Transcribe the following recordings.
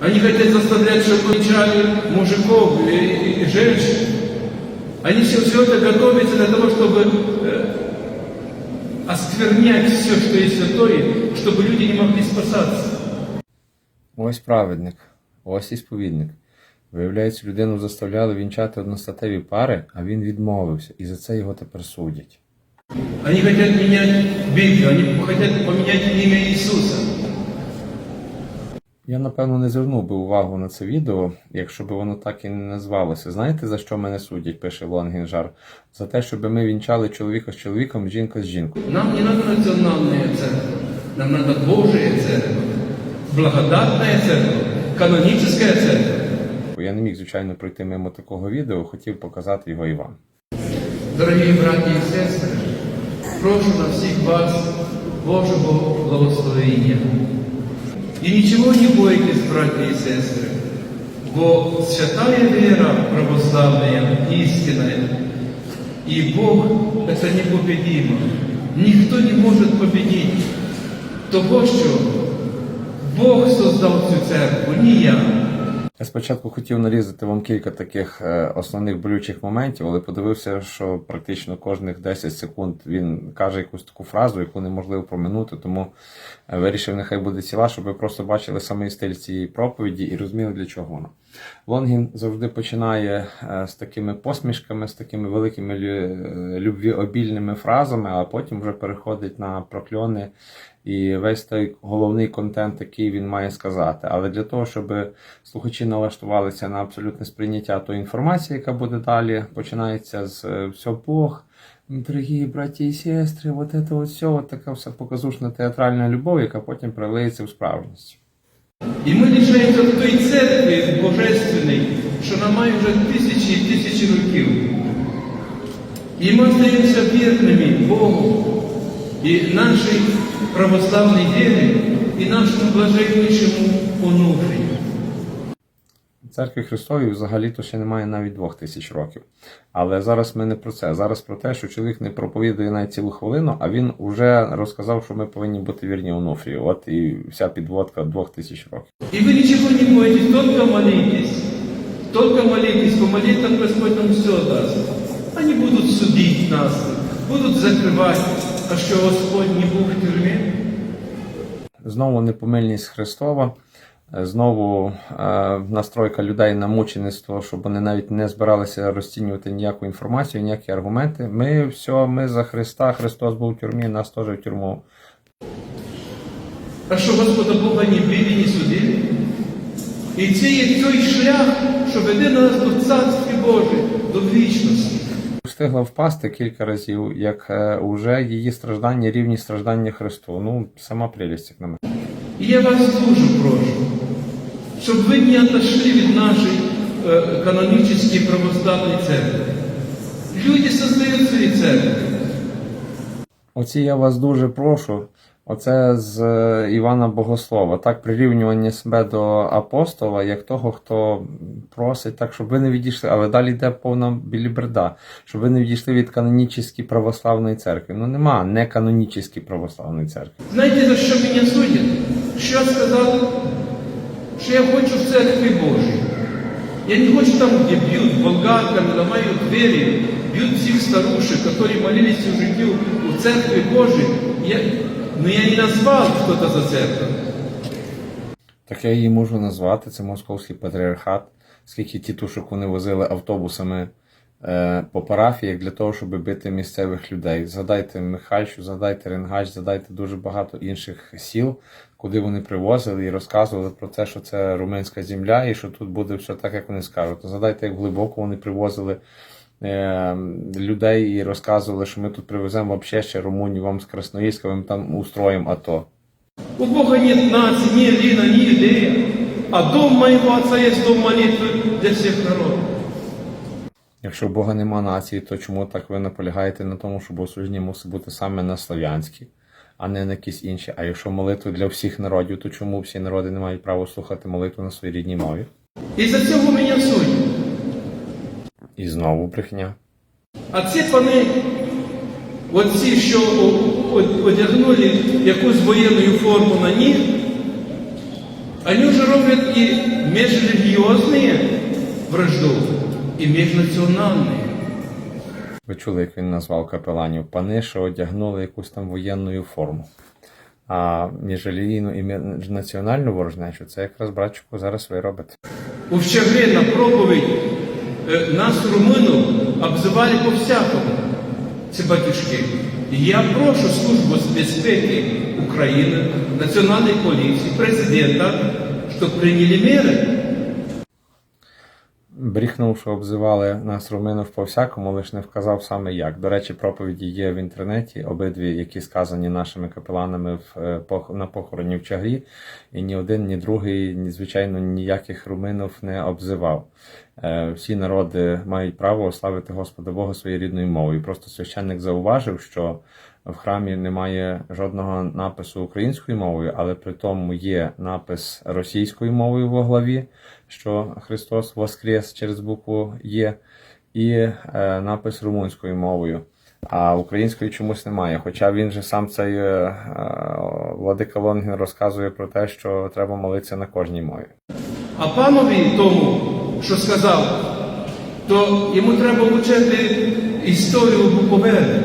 Они хотят заставлять, чтобы венчали мужиков и, и- и женщин. Они все, все это готовятся для того, чтобы э, осквернять все, что есть святое, чтобы люди не могли спасаться. Ось праведник, ось і сповідник. Виявляється, людину заставляли вінчати одностатеві пари, а він відмовився, і за це його тепер судять. Они хотят менять Библию, они хотят поменять имя Иисуса. Я, напевно, не звернув би увагу на це відео, якщо б воно так і не назвалося. Знаєте, за що мене судять, пише Лонгінжар? За те, щоб ми вінчали чоловіка з чоловіком, жінка з жінкою. Нам не надо национальная церковь, нам надо Божия церковь, благодатная церковь, каноническая церковь. Я не міг, звичайно, пройти мимо такого відео, хотів показати його і вам. Дорогие братья и сестры, прошу на всех вас Божьего благословения. И ничего не бойтесь, братья и сестры, бо святая вера православная, истинная, и Бог это непобедимо. Никто не может победить того, що Бог создав цю церкву, не я. Я спочатку хотів нарізати вам кілька таких е, основних болючих моментів, але подивився, що практично кожних 10 секунд він каже якусь таку фразу, яку неможливо проминути, тому е, вирішив, нехай буде ціла, щоб ви просто бачили самий стиль цієї проповіді і розуміли, для чого вона. Лонгін завжди починає е, з такими посмішками, з такими великими лю- любвіобільними фразами, а потім вже переходить на прокльони і весь той головний контент, який він має сказати. Але для того, щоб слухачі налаштувалися на абсолютне сприйняття тої інформації, яка буде далі, починається з е, все Бог. Дорогі браті і сестри, от це от все, от така вся показушна театральна любов, яка потім пролиється в справжність. І ми лишаємося в той церкві божественній, що нам має вже тисячі і тисячі років. І ми остаємося вірними Богу і нашій православній вірі, і нашому блаженнішому онуфрію. Церкві Христовій взагалі-то ще немає навіть двох тисяч років. Але зараз ми не про це. Зараз про те, що чоловік не проповідує навіть цілу хвилину, а він вже розказав, що ми повинні бути вірні Онуфрію. От і вся підводка двох тисяч років. И вы ничего не бойтесь, только молитесь. Только молитесь, по молитвам Господь нам все даст. Они будут судить нас, будут закрывать, а что Господь не був в тюрьме. Знову непомильність Христова, е, знову е, настройка людей на мучеництво, щоб вони навіть не збиралися розцінювати ніяку інформацію, ніякі аргументи. Ми все, ми за Христа, Христос був в тюрмі, нас теж в тюрму. А що Господа Бога не били, не судили? І це є той шлях, що веде нас до Царства Божого, до вічності. Встигла впасти кілька разів, як е, уже її страждання рівні страждання Христу. Ну, сама прелість, як на мене. І я вас дуже прошу, щоб ви не отошли від нашої е, канонічної православної церкви. Люди создають свої церкви. Оці я вас дуже прошу. Оце з е, Івана Богослова. Так, прирівнювання себе до апостола, як того, хто просить, так, щоб ви не відійшли, але далі йде повна біліберда, щоб ви не відійшли від канонічної православної церкви. Ну нема не канонічної православної церкви. Знаєте, за що мене судять? Що я сказав? Що я хочу в церкві Божій. Я не хочу там, где бьют болгарками, ломают двери, бьют всех старушек, которые молились всю жизнь у церкви Божией. Я, но я не назвал что-то за церковь. Так я її можу назвати. Це московський патріархат, скільки тітушок вони возили автобусами е, по парафіях для того, щоб бити місцевих людей. Згадайте Михальщу, згадайте Ренгач, згадайте дуже багато інших сіл, куди вони привозили і розказували про те, що це румунська земля і що тут буде все так, як вони скажуть. Згадайте, як глибоко вони привозили. Е, Людей і розказували, що ми тут привеземо взагалі ще Румунію вам з Красноїльська, ми там устроїмо АТО. У Бога нет нации, ни Лина, ни Идея. А дом моего отца есть дом молитвы для всех народов. Якщо в Бога нема нації, то чому так ви наполягаєте на тому, що богослужіння мусить бути саме на слав'янській, а не на якісь інші? А якщо молитви для всіх народів, то чому всі народи не мають права слухати молитву на своїй рідній мові? І за цього мене судять. І знову брехня. А ці пани, оці, що о- о- одягнули якусь воєнну форму на них, Они уже роблять и межрелигиозные вражду, и межнациональные. Ви чули, як він назвав капеланів пани, що одягнули якусь там воєнну форму. А міжрелігійну і міжнаціональну ворожнечу це якраз братчику зараз ви робите. У Вчегре на проповедь э, нас, румынов, обзивали по-всякому. ці батюшки. І я прошу Службу з безпеки України, Національної поліції, президента, щоб прийняли міри. Бріхнув, що обзивали нас руминів по всякому, лише не вказав саме як. До речі, проповіді є в інтернеті, обидві, які сказані нашими капеланами в, е, на похороні в Чагрі, і ні один, ні другий, звичайно, ніяких руминів не обзивав. Е, Всі народи мають право славити Господа Бога своєю рідною мовою. Просто священник зауважив, що в храмі немає жодного напису українською мовою, але при тому є напис російською мовою в главі, що Христос Воскрес через букву Є, і е, напис румунською мовою. А української чомусь немає. Хоча він же сам цей е, е, Владика Лонгін розказує про те, що треба молитися на кожній мові. А панові тому, що сказав, то йому треба вчити історію Буковини.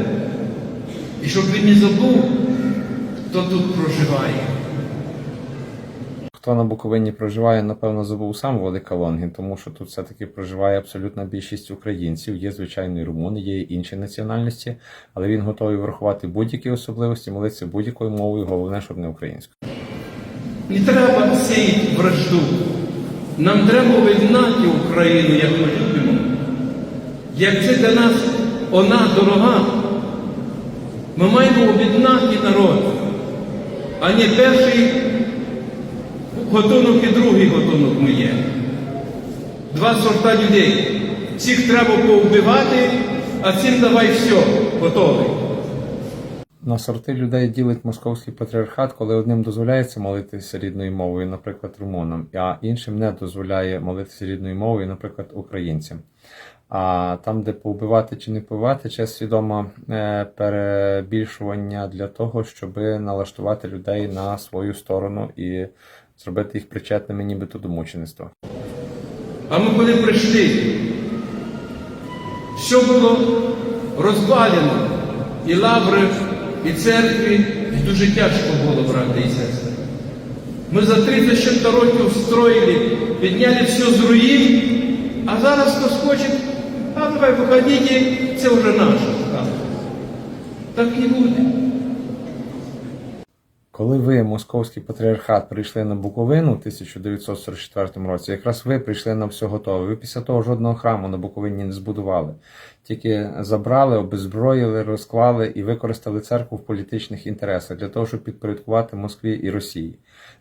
І щоб він не забув, хто тут проживає. Хто на Буковині проживає, напевно, забув сам Владика Лонгін, тому що тут все-таки проживає абсолютна більшість українців. Є звичайно і румуни, є інші національності, але він готовий врахувати будь-які особливості, молитися будь-якою мовою, головне, щоб не українською. Не треба сіяти вражду. Нам треба об'єднати Україну, як ми любимо. Як це для нас вона дорога, ми маємо об'єднати народ, а не перший готунок і другий готунок ми є. Два сорта людей. Цих треба повбивати, а цим давай все, готовий. На сорти людей ділить московський патріархат, коли одним дозволяється молитися рідною мовою, наприклад, румунам, а іншим не дозволяє молитися рідною мовою, наприклад, українцям. А там, де повбивати чи не повбивати, це свідоме перебільшування для того, щоб налаштувати людей на свою сторону і зробити їх причетними нібито до мучеництва. А ми коли прийшли, все було розвалено. І лаври, і церкві, і дуже тяжко було, брати і сестри. Ми за 30 ще років строїли, підняли все з руїн, а зараз хтось хоче, а давай виходіть, це вже наше. Так, не буде. Коли ви, московський патріархат, прийшли на Буковину в 1944 році, якраз ви прийшли на все готове. Ви після того жодного храму на Буковині не збудували. Тільки забрали, обезброїли, розклали і використали церкву в політичних інтересах для того, щоб підпорядкувати Москві і Росії.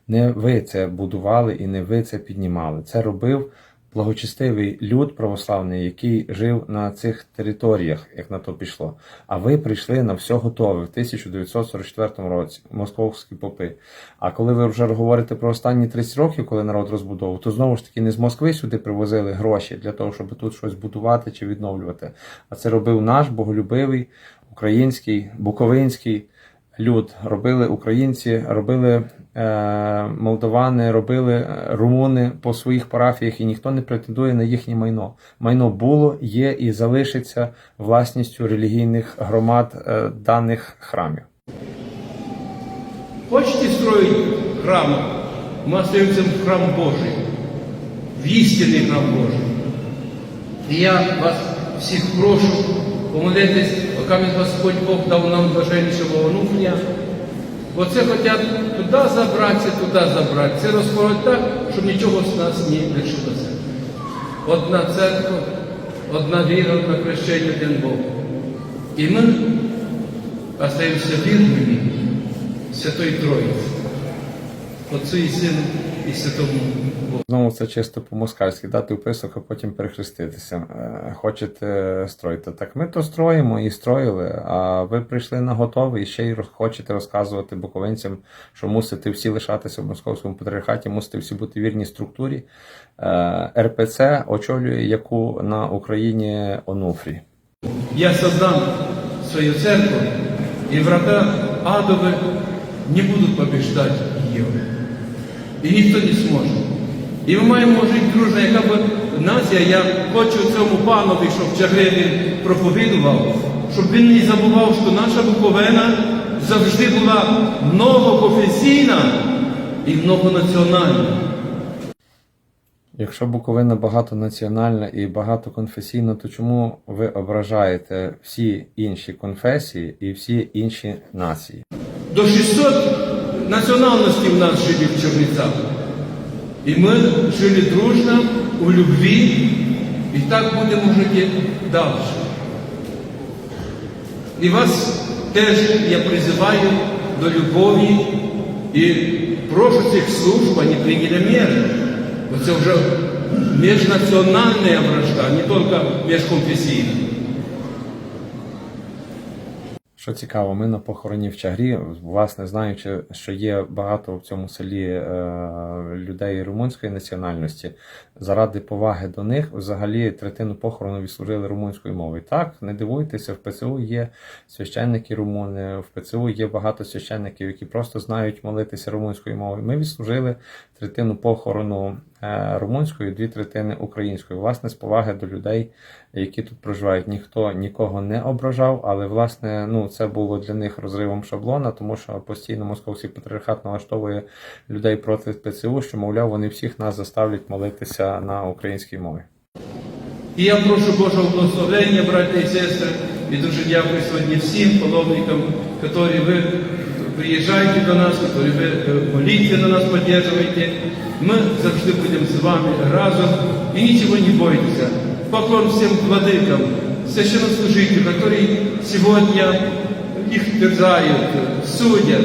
Не ви це будували і не ви це піднімали. Це робив благочестивий люд православний, який жив на цих територіях, як на то пішло. А ви прийшли на все готове в 1944 році, московські попи. А коли ви вже говорите про останні 30 років, коли народ розбудовував, то знову ж таки не з Москви сюди привозили гроші для того, щоб тут щось будувати чи відновлювати. А це робив наш боголюбивий, український, буковинський люд. Робили українці, робили е, молдавани, робили румуни по своїх парафіях, і ніхто не претендує на їхнє майно. Майно було, є і залишиться власністю релігійних громад е, даних храмів. Хочете строить храм? Мы остаемся в храм Божий, в истинный храм Божий. І я вас всіх прошу помолитись, поки Господь Бог дав нам блаженнішого онуфрія. Оце хочуть туди забратися, туди забратися. Це розповідь так, щоб нічого з нас не лишилося. Одна церква, одна віра, одне хрещення, один Бог. І ми остаємося вірними Святої Троїці, Отцю і Сину і Святому Богу. Знову це чисто по-москальськи, дати вписок, а потім перехреститися. Е, Хочете строїти. Так ми то строїмо і строїли, а ви прийшли на готове і ще й хочете розказувати буковинцям, що мусите всі лишатися в московському патріархаті, мусите всі бути вірній структурі. Е, РПЦ очолює яку на Україні Онуфрій. Я создам свою церковь, и врага адовы не будут побеждать ее. І ніхто не зможе. І ми маємо жити дружно, яка б нація, я хочу цьому панові, щоб в він проповідував, щоб він не забував, що наша Буковина завжди була многоконфесійна і многонаціональна. Якщо Буковина багатонаціональна і багатоконфесійна, то чому ви ображаєте всі інші конфесії і всі інші нації? До 600 національностей у нас жили в Чернівцях. І ми жили дружно, у любві, і так будемо жити далі. І вас теж я призиваю до любові і прошу цих служб, вони прийняли міри. Бо це вже міжнаціональна вражда, не тільки міжконфесійна. Що цікаво, ми на похороні в Чагрі, власне, знаючи, що є багато в цьому селі е, людей румунської національності, заради поваги до них, взагалі третину похорону відслужили румунською мовою. Так, не дивуйтеся, в ПЦУ є священники румуни, в ПЦУ є багато священників, які просто знають молитися румунською мовою. Ми відслужили третину похорону румунською, дві третини українською. Власне, з поваги до людей, які тут проживають. Ніхто нікого не ображав, але власне ну це було для них розривом шаблона, тому що постійно московський патріархат налаштовує людей проти ПЦУ, що мовляв, вони всіх нас заставлять молитися на українській мові. І я прошу Божого благословення, браття і сестри, і дуже дякую сьогодні всім паломникам, які ви приїжджаєте до нас, які ви е, моліться на нас, підтримуєте. Ми завжди будемо з вами разом і нічого не бойтеся. Поклон всім владикам, священнослужителям, які сьогодні їх терзают, судят.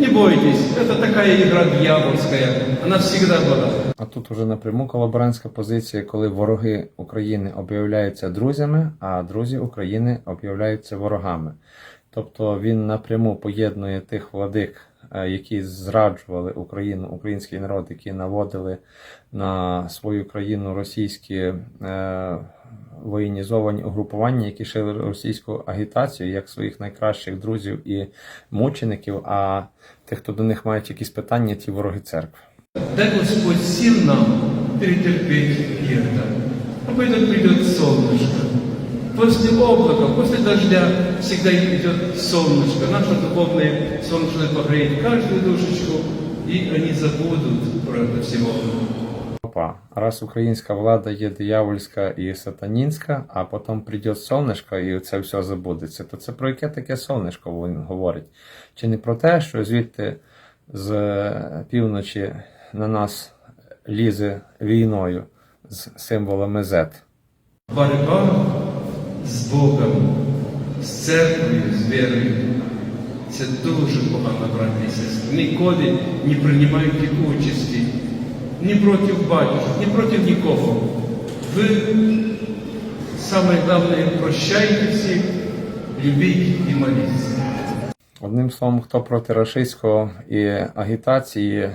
Не бойтесь, это такая игра дьявольская, она всегда была. А тут уже напряму колаборантська позиція, коли вороги України об'являються друзями, а друзі України об'являються ворогами. Тобто він напряму поєднує тих владик, е, які зраджували Україну, український народ, які наводили на свою країну російські е, воєнізовані угрупування, які шили російську агітацію як своїх найкращих друзів і мучеників. А тих, хто до них мають якісь питання, ті вороги церкви. Дай Господь сил нам перетерпеть и это. А потом придет солнышко. После облака, после дождя всегда идет солнышко. Наше духовное солнышко погреет каждую душечку, и они забудут про это всего. Опа, раз українська влада є диявольська і сатанінська, а потім прийде сонечко і це все забудеться, то це про яке таке сонечко він говорить? Чи не про те, що звідти з півночі на нас лізе війною з символами Z? Борьба з Богом, з церквою, з вірою. Це дуже погано, брати і сестри. Ніколи не приймайте участі ні проти батюшок, ні проти нікого. Ви, саме головне, прощайте всіх, любіть і моліться. Одним словом, хто проти рашистського і агітації,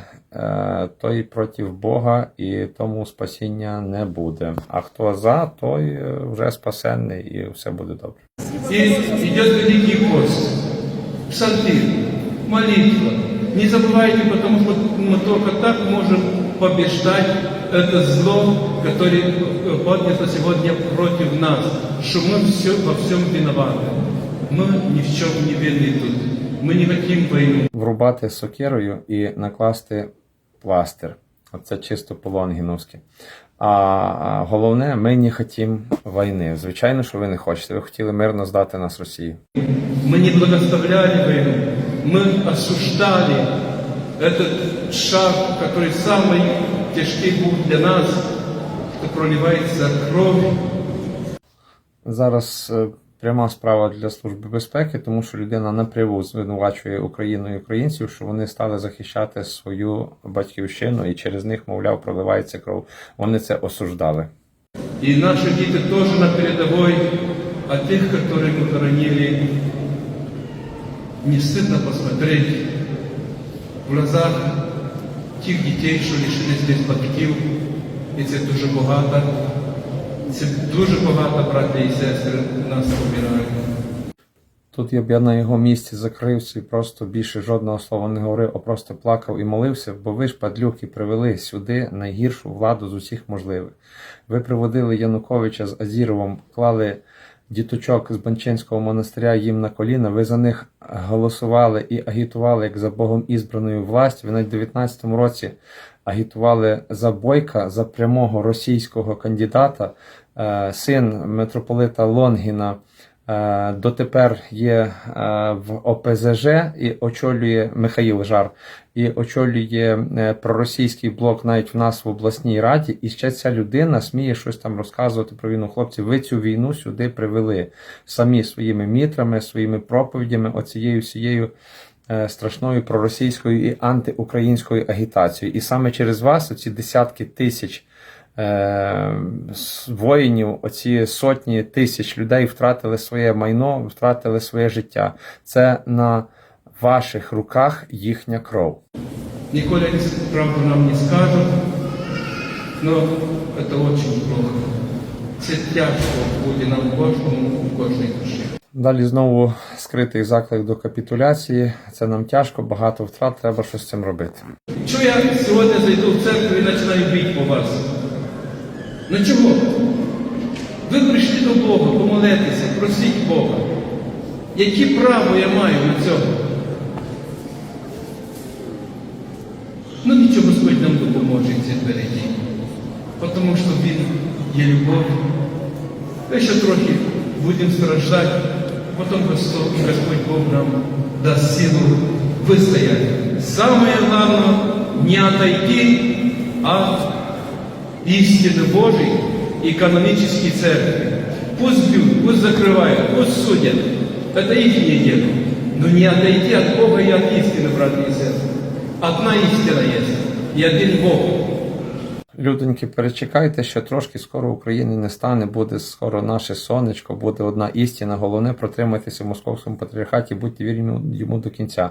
той проти Бога, і тому спасіння не буде. А хто за, той е, вже спасенний і все буде добре. И идет Великий пост, псалтирь, молитва. Не забывайте, потому что мы только так можем побеждать это зло, которое э, поднято сегодня против нас, что мы все, во всем виноваты. Мы ни в чем не винны тут. Мы не хотим войну. Врубати сокирою і накласти пластир. Оце чисто по-лонгіновськи. А а головне, ми не хотімо війни. Звичайно, що ви не хочете. Ви хотіли мирно здати нас Росії. Мы не благословляли войну. Мы осуждали этот шаг, который самый тяжкий был для нас, что проливается кровь Зараз е, пряма справа для служби безпеки, тому що людина напряму звинувачує Україну і українців, що вони стали захищати свою батьківщину, і через них, мовляв, проливається кров. Вони це осуждали. И наши дети тоже на передовой, а тех, которые мы хоронили, не стыдно посмотреть в глазах тих дітей, що лишились десь батьків, і це дуже багато. Це дуже багато, браття і сестри, нас обирають. Тут я б я на його місці закрився і просто більше жодного слова не говорив, а просто плакав і молився, бо ви ж, падлюки, привели сюди найгіршу владу з усіх можливих. Ви приводили Януковича з Азіровим, клали діточок з Банчинського монастиря їм на коліна, ви за них голосували і агітували як за Богом ізбраною власть. Ви навіть в 19-му році агітували за Бойка, за прямого російського кандидата, Е, син митрополита Лонгіна. е, Дотепер є е, в ОПЗЖ і очолює Михаїл Жар, і очолює проросійський блок навіть в нас в обласній раді. І ще ця людина сміє щось там розказувати про війну. Хлопці, ви цю війну сюди привели самі своїми мітрами, своїми проповідями, оцією всією страшною проросійською і антиукраїнською агітацією. І саме через вас оці десятки тисяч е, воїнів, оці сотні тисяч людей втратили своє майно, втратили своє життя. Це на ваших руках їхня кров. Николя они правду нам не скажут, но это очень плохо. Це тяжко буде нам кожному у кожній душі. Далі знову скритий заклик до капітуляції. Це нам тяжко, багато втрат, треба щось з цим робити. Чого я сьогодні зайду в церкву і починаю бити по вас? Ну чого? Ви прийшли до Бога, помолитися, просіть Бога. Які право я маю на цього? Ну нічого Господь нам допоможе ці впереді. Тому що Він є любов. Ми ще трохи будемо страждати, потім Господь, Господь Бог нам дасть силу выстоять. Самое главное не отойти от истины Божьей и канонической церкви. Пусть бьют, пусть закрывают, пусть судят. Это их дело. Но не отойти от Бога и от истины, братья и сестры. Одна истина есть, и один Бог. Людоньки, перечекайте, що трошки скоро України не стане, буде скоро наше сонечко, буде одна істина. Головне протримайтеся в московському патріархаті, будьте вірні йому до кінця.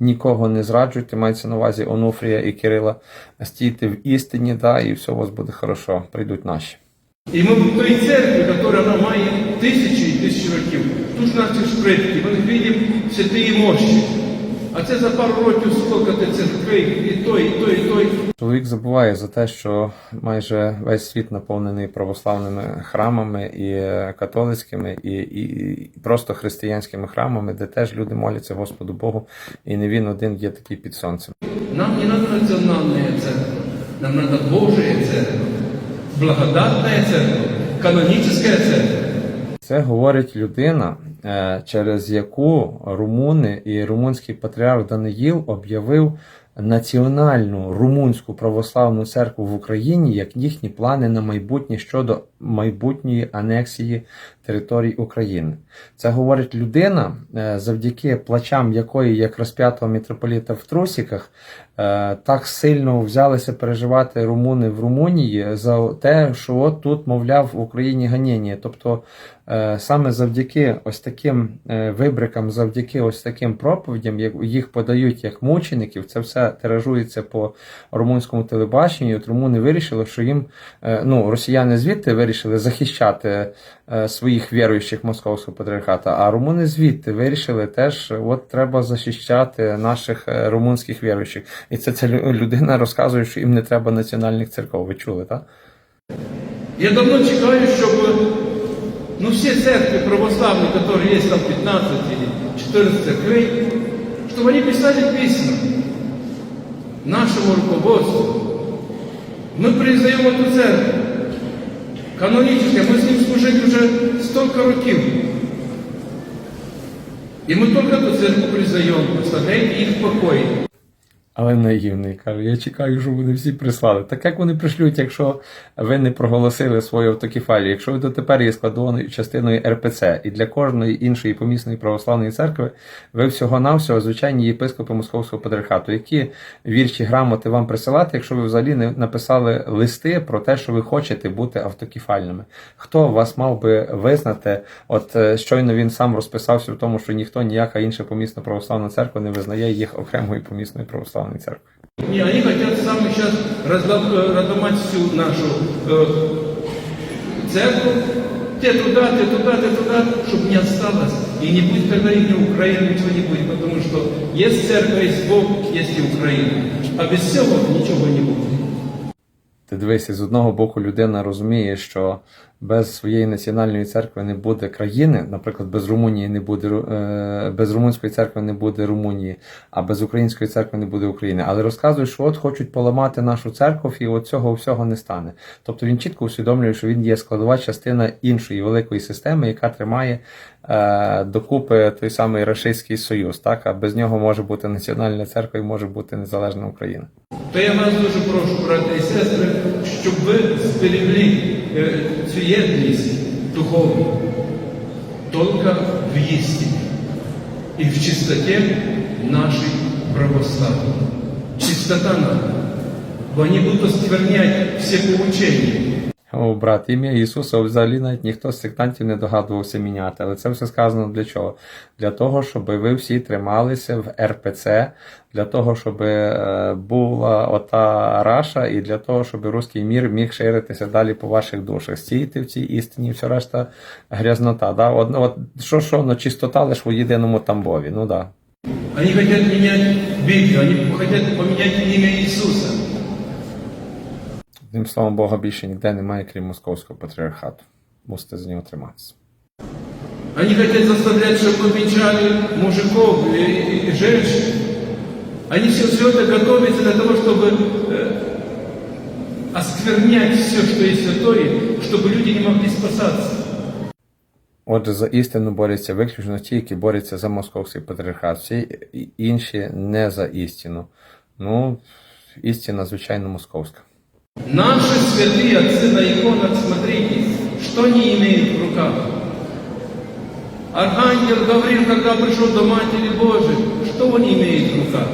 Нікого не зраджуйте, мається на увазі Онуфрія і Кирила. Стійте в істині, да, і все у вас буде хорошо. Прийдуть наші. І ми в той церкві, яка вона має тисячі і тисячі років. Тут наші ж предки, ми бачимо святої мощі. А це за пару років скільки ти церквей, і той, і той, і той. Чоловік забуває за те, що майже весь світ наповнений православними храмами і е, католицькими, і, і, і просто християнськими храмами, де теж люди моляться Господу Богу, і не він один є такий під сонцем. Нам не надо национальная церковь, нам надо Божия церковь, благодатная церковь, каноническая церковь. Це говорить людина, через яку румуни і румунський патріарх Даниїл об'явив національну румунську православну церкву в Україні як їхні плани на майбутнє щодо майбутньої анексії територій України. Це говорить людина, е, завдяки плачам якої, як розп'ятого митрополіта в трусіках, е, так сильно взялися переживати румуни в Румунії за те, що от тут, мовляв, в Україні ганіння. Тобто е, саме завдяки ось таким вибрикам, завдяки ось таким проповідям, як їх подають як мучеників, це все тиражується по румунському телебаченню. От румуни вирішили, що їм ну, росіяни звідти вирішили захищати е, своїх віруючих московського патріархата, а румуни звідти вирішили теж, от треба захищати наших е, румунських віруючих. І це ця лю- людина розказує, що їм не треба національних церков. Ви чули, так? Я давно чекаю, щоб ну, всі церкви православные, которые есть там 15 или 14 церквей, чтобы они писали письма нашему руководству. Мы признаем эту церковь. Каноническая, мы с ним служили уже столько років. И мы только эту церковь признаем, оставляем их в покое. Але наївний каже, я чекаю, що вони всі прислали. Так як вони пришлють, якщо ви не проголосили свою автокефалію, якщо ви дотепер є складовою частиною РПЦ, і для кожної іншої помісної православної церкви ви всього-навсього звичайні єпископи Московського патріархату, які вірші грамоти вам присилати, якщо ви взагалі не написали листи про те, що ви хочете бути автокефальними. Хто вас мав би визнати? От е, щойно він сам розписався в тому, що ніхто ніяка інша помісна православна церква не визнає їх окремою помісною православною церквою. Не, они хотят сами сейчас разломать всю нашу э, церковь. Те туда, те туда, те туда, чтобы не осталось и не будет тогда и ни Украины, ничего не будет, потому что есть церковь, есть Бог, есть и Украина. А без всего ничего не будет. Ти дивися, з одного боку людина розуміє, що без своєї національної церкви не буде країни, наприклад, без Румунії не буде е, без румунської церкви не буде Румунії, а без української церкви не буде України. Але розказує, що от хочуть поламати нашу церкву, і от цього всього не стане. Тобто він чітко усвідомлює, що він є складова частина іншої великої системи, яка тримає докупи той самий Рашистський Союз. Так, а без нього може бути національна церква і може бути незалежна Україна. То я вас дуже прошу, брати і сестри, щоб ви зберегли е, цю єдність духовну тільки в істині і в чистоті нашей православной. Чистота. Бо вони будуть осквернять всі поучення. Брат, ім'я Ісуса взагалі навіть ніхто з сектантів не догадувався міняти. Але це все сказано для чого? Для того, щоб ви всі трималися в РПЦ, для того, щоб е, була ота раша, і для того, щоб руський мір міг ширитися далі по ваших душах. Стійте в цій істині, все решта грязнота. Да? От, от, що, що, ну, чистота лише в єдиному тамбові. Ну да. Они хотят менять Библию, они хотят поменять имя Иисуса. Тим словом Бога більше ніде немає, крім московського патріархату. Мусите за нього триматися. Они хотят заставлять, чтобы венчали мужиков и, и- и женщин. Они все, все это готовятся для того, чтобы э, осквернять все, что есть святое, чтобы люди не могли спасаться. Отже, за істину борються виключно ті, які борються за московський патріархат. Всі і- інші не за істину. Ну, істина, звичайно, московська. Наши святые отцы на иконах, смотрите, что они имеют в руках. Архангел Гавриил, когда пришел до Матери Божией, что он имеет в руках?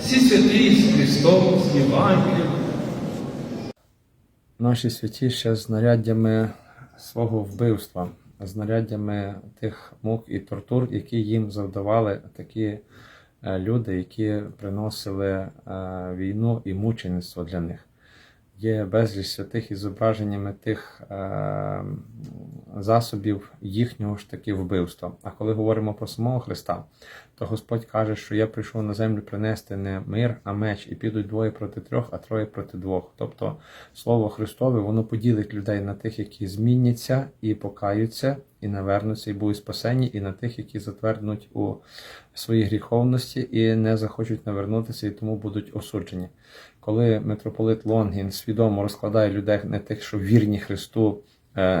Все святые с крестом, с Евангелием. Наші святі ще з знаряддями свого вбивства, знаряддями тих мук і тортур, які їм завдавали такі е, люди, які приносили е, війну і мучеництво для них. Є безліч святих із зображеннями тих е, засобів їхнього ж таки вбивства. А коли говоримо про самого Христа, то Господь каже, що я прийшов на землю принести не мир, а меч, і підуть двоє проти трьох, а троє проти двох. Тобто Слово Христове воно поділить людей на тих, які зміняться і покаються, і навернуться, і будуть спасені, і на тих, які затверднуть у своїй гріховності і не захочуть навернутися, і тому будуть осуджені. Коли митрополит Лонгін свідомо розкладає людей не тих, що вірні Христу,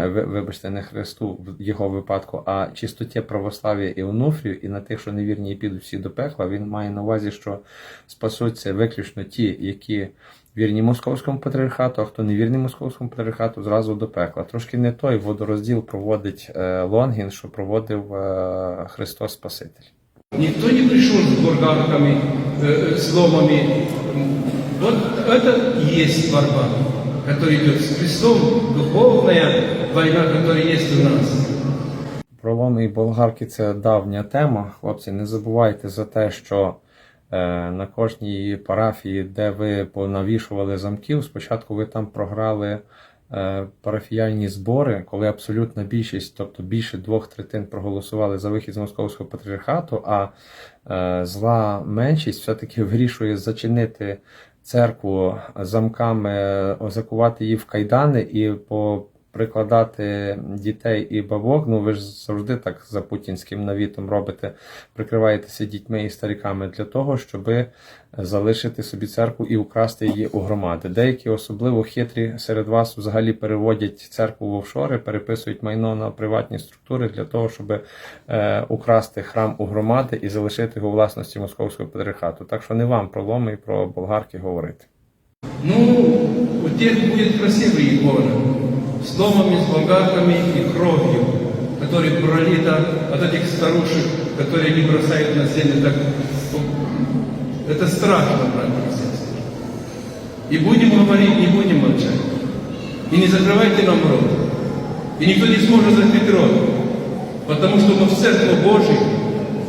вибачте, не Христу в його випадку, а чистоті православ'я і онуфрію, і на тих, що невірні і підуть всі до пекла, він має на увазі, що спасуться виключно ті, які вірні московському патріархату, а хто не вірний московському патріархату, зразу до пекла. Трошки не той водорозділ проводить е, Лонгін, що проводив е, Христос Спаситель. Никто не пришел с бургарками, э, с ломами. Вот это и которая идет с Христом, духовная война, которая есть у нас. Проломи і болгарки це давня тема. Хлопці, не забувайте за те, що е, на кожній парафії, де ви понавішували замків, спочатку ви там програли е, парафіяльні збори, коли абсолютна більшість, тобто більше двох третин проголосували за вихід з московського патріархату, а е, зла меншість все-таки вирішує зачинити церкву замками, озакувати закувати її в кайдани і поприкладати дітей і бабок, ну ви ж завжди так за путінським навітом робите, прикриваєтеся дітьми і стариками для того, щоб залишити собі церкву і украсти її у громади. Деякі особливо хитрі серед вас взагалі переводять церкву в офшори, переписують майно на приватні структури для того, щоб е, украсти храм у громади і залишити його власності московського патріархату. Так що не вам про ломи і про болгарки говорити. Ну, у тех будет красивая икона с ломами, с болгарками и кровью, которая пролита от этих старушек, которые не бросают на землю. Так, это страшно, братья и сестры. И будем говорить, не будем молчать. И не закрывайте нам рот. И никто не сможет закрыть рот. Потому что мы в Церкви Божьей,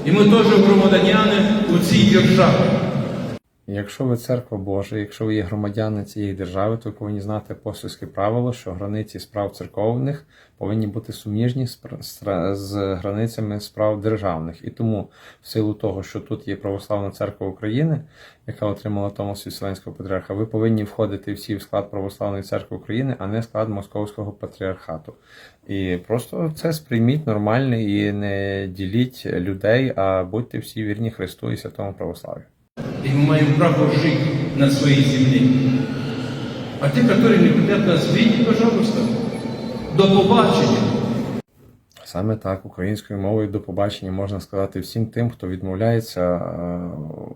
и мы тоже громадяне у цій держави. Якщо ви церква Божа, якщо ви є громадяни цієї держави, то ви повинні знати апостольське правило, що границі справ церковних повинні бути суміжні з границями справ державних. І тому, в силу того, що тут є Православна церква України, яка отримала Томос Вселенського патріарха, ви повинні входити всі в склад Православної церкви України, а не склад Московського патріархату. І просто це сприйміть нормально і не діліть людей, а будьте всі вірні Христу і святому православ'ю. И мы имеем право жить на своей земле. А те, которые не хотят нас видеть, пожалуйста, до побачення. Саме так, українською мовою до побачення можна сказати всім тим, хто відмовляється е,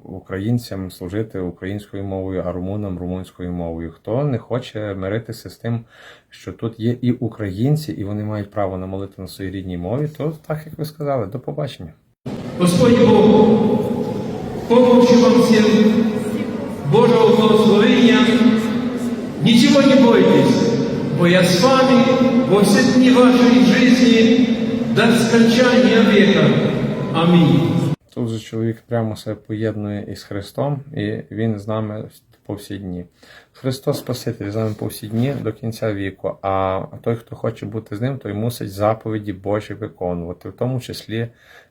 українцям служити українською мовою, а румунам румунською мовою. Хто не хоче миритися з тим, що тут є і українці, і вони мають право на молитву на своїй рідній мові, то так як ви сказали, до побачення. Господь Бог, помощи вам всем, Божьего благословения. Ничего не бойтесь, бо я с вами во все дни вашей жизни до скончания века. Аминь. Тут же чоловік прямо себе поєднує із Христом, і він з нами по всі дні. Христос Спаситель з нами по всі дні до кінця віку. А той, хто хоче бути з ним, той мусить заповіді Божі виконувати, в тому числі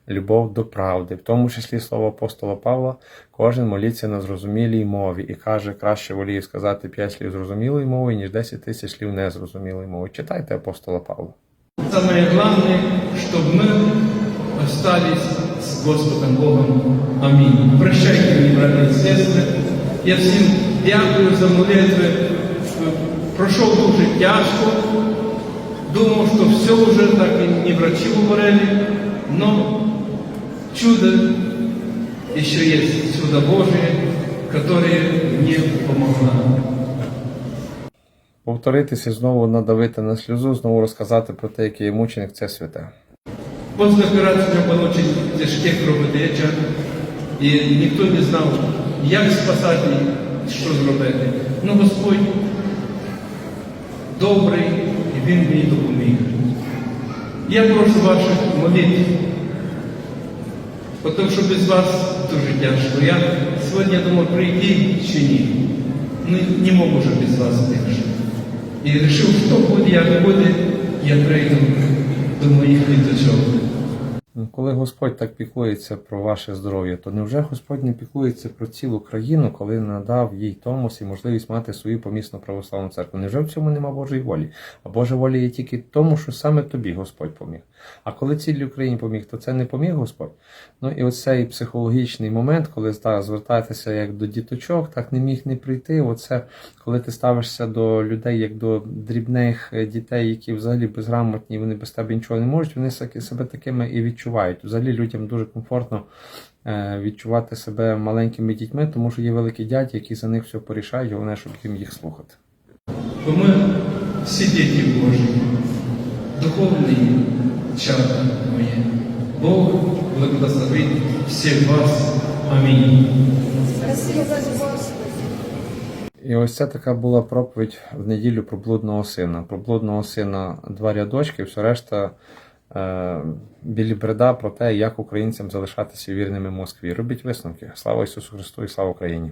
любов до правди, в тому числі слово апостола Павла, кожен моліться на зрозумілій мові і каже, краще волію сказати п'ять слів зрозумілої мови, ніж 10 тисяч слів незрозумілої мови. Читайте апостола Павла. Самое главное, чтобы мы остались с Господом Богом. Аминь. Прощайте мені, брати і сестри. Я всім дякую за молитви. Пройшов дуже тяжко. Думав, що все вже так і не врачи говорили. Но чудо еще есть чудо Божие, которое мне помогло. Повторитися знову надавити на сльозу, знову розказати про те, який мученик, це святе. Після операції було дуже тяжке кровотеча, і ніхто не знав, як спасати, що зробити. Ну, Господь добрий, і Він мені допоміг. Я прошу ваших молитв, тому що без вас дуже тяжко. Я сьогодні думав прийти чи ні. Ну, не можу вже без вас більше. І вирішив, хто буде, як буде, я прийду до моїх діточок. Ну, Коли Господь так піклується про ваше здоров'я, то невже Господь не піклується про цілу країну, коли надав їй Томос і можливість мати свою помісну православну церкву? Невже в цьому нема Божої волі? А Божа воля є тільки тому, що саме тобі Господь поміг. А коли цілій Україні поміг, то це не поміг Господь. Ну і оцей психологічний момент, коли так, звертаєтеся як до діточок, так не міг не прийти. Оце коли ти ставишся до людей як до дрібних е, дітей, які взагалі безграмотні, вони без тебе нічого не можуть, вони себе такими і відчувають. Взагалі людям дуже комфортно е, відчувати себе маленькими дітьми, тому що є великі дяді, які за них все порішають, головне, щоб їм їх слухати. Бо ми всі діти Божі, духовні чада моє. Бог благословить всіх вас. Амінь. І ось це така була проповідь в неділю про блудного сина. Про блудного сина два рядочки, все решта білі бреда про те, як українцям залишатися вірними Москві. Робіть висновки. Слава Ісусу Христу і слава Україні!